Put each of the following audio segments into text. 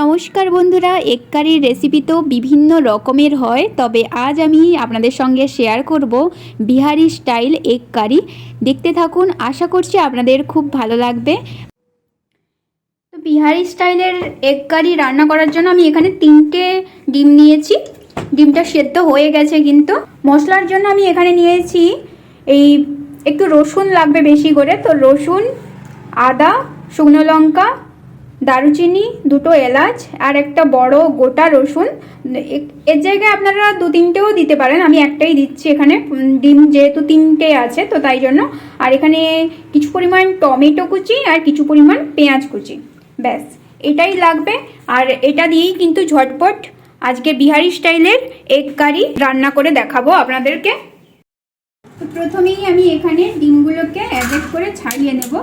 নমস্কার বন্ধুরা এক কারির রেসিপি তো বিভিন্ন রকমের হয়, তবে আজ আমি আপনাদের সঙ্গে শেয়ার করব বিহারি স্টাইল এক কারি দেখতে থাকুন, আশা করছি আপনাদের খুব ভালো লাগবে। তো বিহারি স্টাইলের এক কারি রান্না করার জন্য আমি এখানে তিনটে ডিম নিয়েছি। ডিমটা সেদ্ধ হয়ে গেছে কিন্তু। মশলার জন্য আমি এখানে নিয়েছি এই একটু রসুন লাগবে বেশি করে, তো রসুন, আদা, শুকনো লঙ্কা দারুচিনি, দুটো এলাচ আর একটা বড় গোটা রসুন। এর জায়গায় আপনারা দু তিনটেও দিতে পারেন। আমি একটাই দিচ্ছি এখানে। ডিম যেহেতু তিনটে আছে, তো তাই জন্য। আর এখানে কিছু পরিমাণ টমেটো কুচি আর কিছু পরিমাণ পেঁয়াজ কুচি। ব্যাস, এটাই লাগবে। আর এটা দিয়েই কিন্তু ঝটপট আজকে বিহারি স্টাইলের এগ কারি রান্না করে দেখাবো আপনাদেরকে। প্রথমেই আমি এখানে ডিমগুলোকে এক করে ছাড়িয়ে নেব।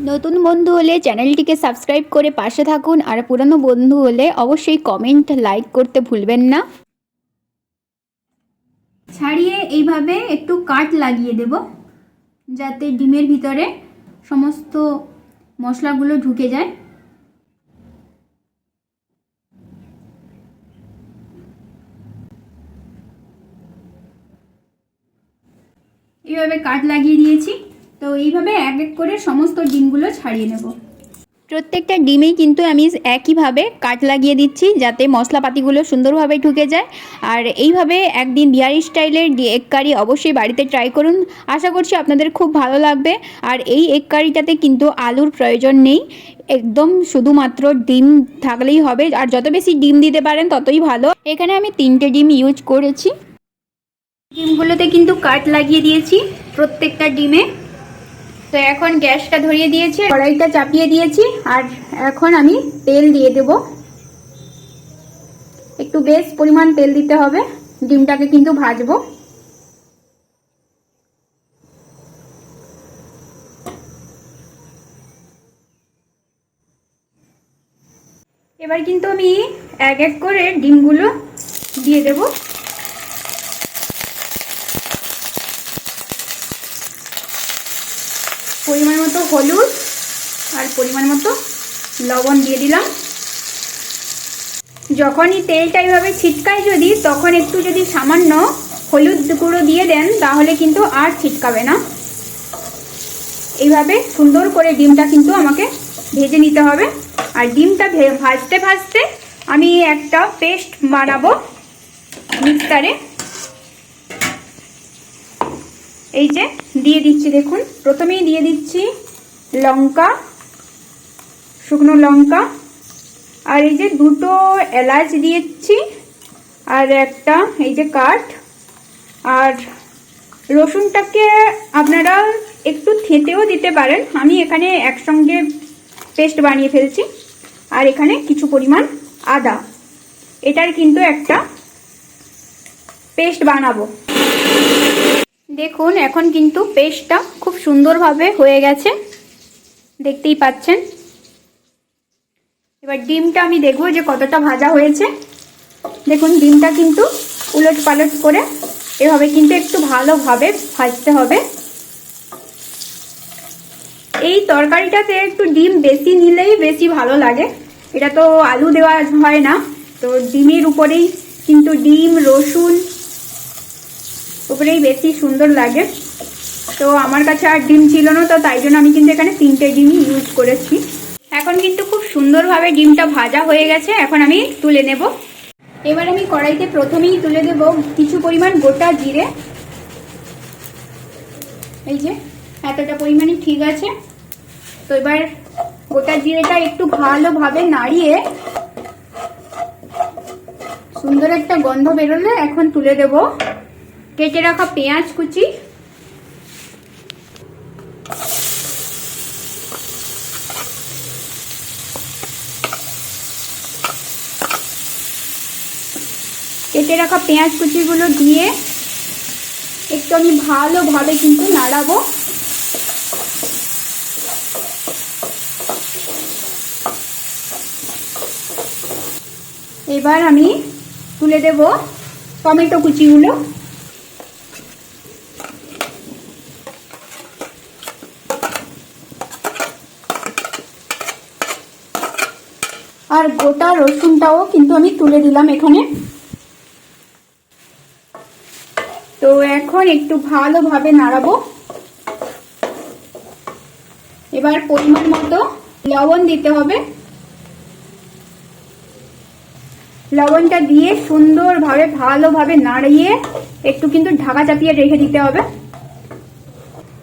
নতুন বন্ধু হলে চ্যানেলটিকে সাবস্ক্রাইব করে পাশে থাকুন, আর পুরনো বন্ধু হলে অবশ্যই কমেন্ট, লাইক করতে ভুলবেন না। ছাড়িয়ে এইভাবে একটু কাট লাগিয়ে দেব, যাতে ডিমের ভিতরে সমস্ত মশলাগুলো ঢুকে যায়। এইভাবে কাট লাগিয়ে দিয়েছি। তো এইভাবে এক এক করে সমস্ত ডিমগুলো ছাড়িয়ে নেব। প্রত্যেকটা ডিমেই কিন্তু আমি একইভাবে কাট লাগিয়ে দিচ্ছি যাতে মশলাপাতিগুলো সুন্দরভাবে ঢুকে যায়। আর এইভাবে একদিন বিহারি স্টাইলের এগ কারি অবশ্যই বাড়িতে ট্রাই করুন। আশা করছি আপনাদের খুব ভালো লাগবে। আর এই এগ কারিটাতে কিন্তু আলুর প্রয়োজন নেই। একদম শুধুমাত্র ডিম থাকলেই হবে। আর যত বেশি ডিম দিতে পারেন ততই ভালো। এখানে আমি তিনটে ডিম ইউজ করেছি। ডিমগুলোতে কিন্তু কাট লাগিয়ে দিয়েছি প্রত্যেকটা ডিমে। তো এখন গ্যাসটা ধরিয়ে দিয়েছি কড়াইটা চাপিয়ে দিয়েছি, আর এখন আমি তেল দিয়ে দেব। একটু বেশ পরিমাণ তেল দিতে হবে, ডিমটাকে কিন্তু ভাজবো। এবার কিন্তু আমি এক এক করে ডিমগুলো দিয়ে দেবো পরিমাণ মতো হলুদ আর পরিমাণ মতো লবণ দিয়ে দিলাম। যখনই তেলটা এইভাবে ছিটকায় যদি, তখন একটু যদি সামান্য হলুদ গুঁড়ো দিয়ে দেন, তাহলে কিন্তু আর ছিটকাবে না। এইভাবে সুন্দর করে ডিমটা কিন্তু আমাকে ভেজে নিতে হবে। আর ডিমটা ভাজতে ভাজতে আমি একটা পেস্ট বানাবো মিক্সারে। এই যে, দিয়ে দিচ্ছি দেখুন। প্রথমেই দিয়ে দিচ্ছি লঙ্কা, শুকনো লঙ্কা, আর এই যে দুটো এলাচ দিয়েছি, আর একটা এই যে কাঠ, আর রসুনটাকে আপনারা একটু থেতেও দিতে পারেন। আমি এখানে একসঙ্গে পেস্ট বানিয়ে ফেলছি। আর এখানে কিছু পরিমাণ আদা। এটার কিন্তু একটা পেস্ট বানাবো। দেখুন, এখন কিন্তু পেস্টটা খুব সুন্দরভাবে হয়ে গেছে। দেখতেই পাচ্ছেন। এবার ডিমটা আমি দেখব যে কতটা ভাজা হয়েছে। দেখুন, ডিমটা কিন্তু উলট পালট করে এভাবে কিন্তু একটু ভালোভাবে ভাজতে হবে। এই তরকারিটাতে একটু ডিম বেশি নিলেই বেশি ভালো লাগে। এটা তো আলু দেওয়া হয় না। তো ডিমের উপরেই কিন্তু ডিম, রসুন, উপরেই বেশি সুন্দর লাগে। তো আমার কাছে আর ডিম ছিল না, তো তাই জন্য আমি কিন্তু এখানে তিনটে ডিমই ইউজ করেছি। এখন কিন্তু খুব সুন্দরভাবে ডিমটা ভাজা হয়ে গেছে, এখন আমি তুলে নেব। এবার আমি কড়াইতে প্রথমেই তুলে দেব কিছু পরিমাণ গোটা জিরে। এই যে, এতটা পরিমাণে ঠিক আছে। তো এবার গোটা জিরেটা একটু ভালোভাবে নাড়িয়ে সুন্দর একটা গন্ধ বেরোলে এখন তুলে দেব। কেটে রাখা পেঁয়াজ কুচি। কেটে রাখা পেঁয়াজ কুচিগুলো দিয়ে একটু আমি ভালোভাবে কিন্তু নাড়াবো। এবার আমি তুলে দেব টমেটো কুচিগুলো। আর গোটা রসুনটাও কিন্তু আমি তুলে দিলাম এখানে। এখন একটু ভালোভাবে নাড়াবো। এবার পরিমাণ মতো লবণ দিতে হবে। লবণটা দিয়ে সুন্দরভাবে, ভালোভাবে নাড়িয়ে একটু কিন্তু ঢাকা চাপিয়ে রেখে দিতে হবে।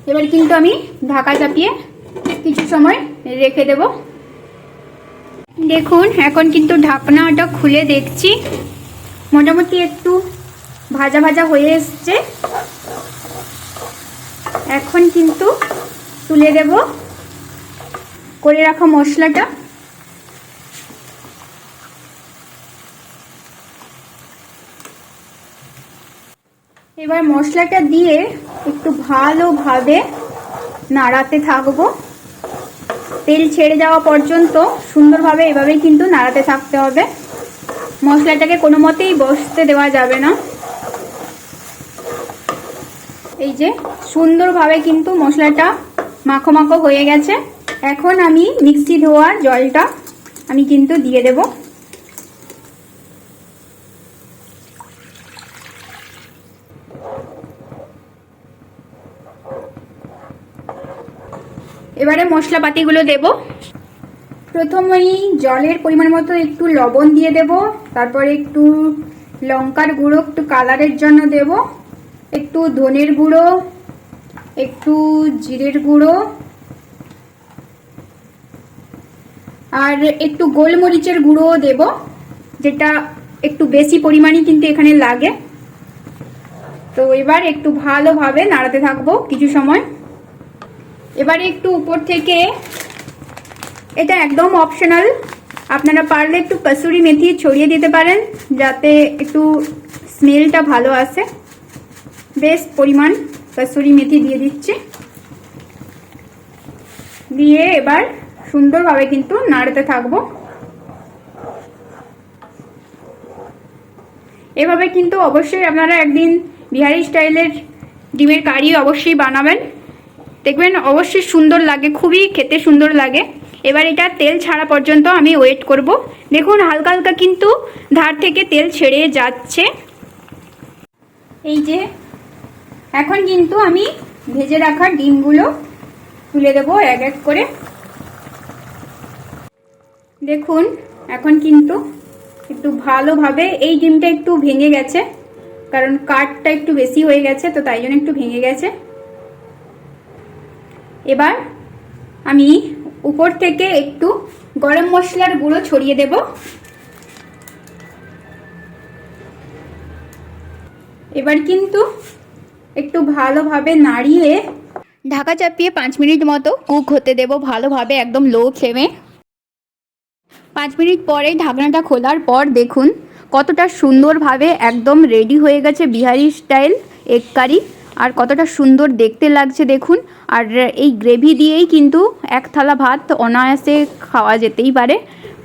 এবার কিন্তু আমি ঢাকা চাপিয়ে কিছু সময় রেখে দেব। দেখুন, এখন কিন্তু ঢাকনাটা খুলে দেখছি। মোটামুটি একটু ভাজা ভাজা হয়ে এসছে। এখন কিন্তু তুলে দেব। করে রাখা মশলাটা। এবার মশলাটা দিয়ে একটু ভালোভাবে নাড়াতে থাকব। তেল ছেড়ে যাওয়া পর্যন্ত সুন্দরভাবে এভাবেই কিন্তু নাড়াতে থাকতে হবে। মশলাটাকে কোনো মতেই বসতে দেওয়া যাবে না। এই যে সুন্দরভাবে কিন্তু মশলাটা মাখো মাখো হয়ে গেছে। এখন আমি মিক্সি ধোয়ার জলটা আমি কিন্তু দিয়ে দেব। এবারে মশলাপাতিগুলো দেব। প্রথমেই জলের পরিমাণ মতো একটু লবণ দিয়ে দেব, তারপর একটু লঙ্কার গুঁড়ো, একটু কালারের জন্য দেব। একটু ধনের গুঁড়ো, একটু জিরের গুঁড়ো, আর একটু গোলমরিচের গুঁড়োও দেব, যেটা একটু বেশি পরিমাণে কিন্তু এখানে লাগে। তো এবার একটু ভালোভাবে নাড়াতে থাকব কিছু সময়। এবারে একটু উপর থেকে, এটা একদম অপশনাল আপনারা পারলে একটু কসুরি মেথি ছড়িয়ে দিতে পারেন, যাতে একটু স্মেলটা ভালো আসে। বেশ পরিমাণ কসুরি মেথি দিয়ে দিচ্ছি। দিয়ে এবার সুন্দরভাবে কিন্তু নাড়তে থাকব। এভাবে কিন্তু অবশ্যই আপনারা একদিন বিহারি স্টাইলের ডিমের কারি অবশ্যই বানাবেন। দেখবেন অবশ্যই সুন্দর লাগে, খুবই খেতে সুন্দর লাগে। এবার এটা তেল ছাড়া পর্যন্ত আমি ওয়েট করব। দেখুন হালকা হালকা কিন্তু ধার থেকে তেল ছেড়ে যাচ্ছে। এই যে এখন কিন্তু আমি ভেজে রাখা ডিমগুলো তুলে দেবো এক এক করে। দেখুন, এখন কিন্তু একটু ভালোভাবে এই ডিমটা একটু ভেঙে গেছে, কারণ কাঠটা একটু বেশি হয়ে গেছে, তো তাই জন্য একটু ভেঙে গেছে। এবার আমি উপর থেকে একটু গরম মশলার গুঁড়ো ছড়িয়ে দেব। এবার কিন্তু একটু ভালোভাবে নাড়িয়ে ঢাকা চাপিয়ে পাঁচ মিনিট মতো কুক হতে দেব ভালোভাবে একদম লো ফ্লেমে পাঁচ মিনিট পরে ঢাকনাটা খোলার পর দেখুন কতটা সুন্দরভাবে একদম রেডি হয়ে গেছে বিহারি স্টাইল এগ কারি আর কতটা সুন্দর দেখতে লাগছে দেখুন। আর এই গ্রেভি দিয়েই কিন্তু এক থালা ভাত অনায়াসে খাওয়া যেতেই পারে।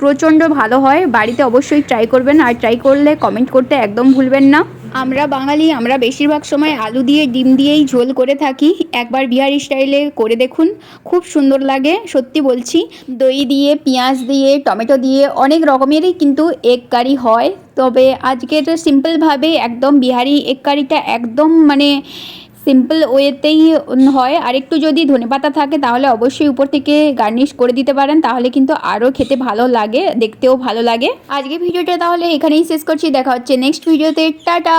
প্রচণ্ড ভালো হয়। বাড়িতে অবশ্যই ট্রাই করবেন। আর ট্রাই করলে কমেন্ট করতে একদম ভুলবেন না। আমরা বাঙালি, আমরা বেশিরভাগ সময় আলু দিয়ে, ডিম দিয়েই ঝোল করে থাকি। একবার বিহারি স্টাইলে করে দেখুন, খুব সুন্দর লাগে, সত্যি বলছি। দই দিয়ে, পেঁয়াজ দিয়ে, টমেটো দিয়ে, অনেক রকমেরই কিন্তু এগ কারি হয়। তবে আজকের সিম্পলভাবে একদম বিহারি এগ কারিটা একদম মানে সিম্পল ওয়েতেই হয়। আর একটু যদি ধনেপাতা থাকে, তাহলে অবশ্যই উপর থেকে গার্নিশ করে দিতে পারেন। তাহলে কিন্তু আরও খেতে ভালো লাগে, দেখতেও ভালো লাগে। আজকে ভিডিওটা তাহলে এখানেই শেষ করছি। দেখা হচ্ছে নেক্সট ভিডিওতে টাটা!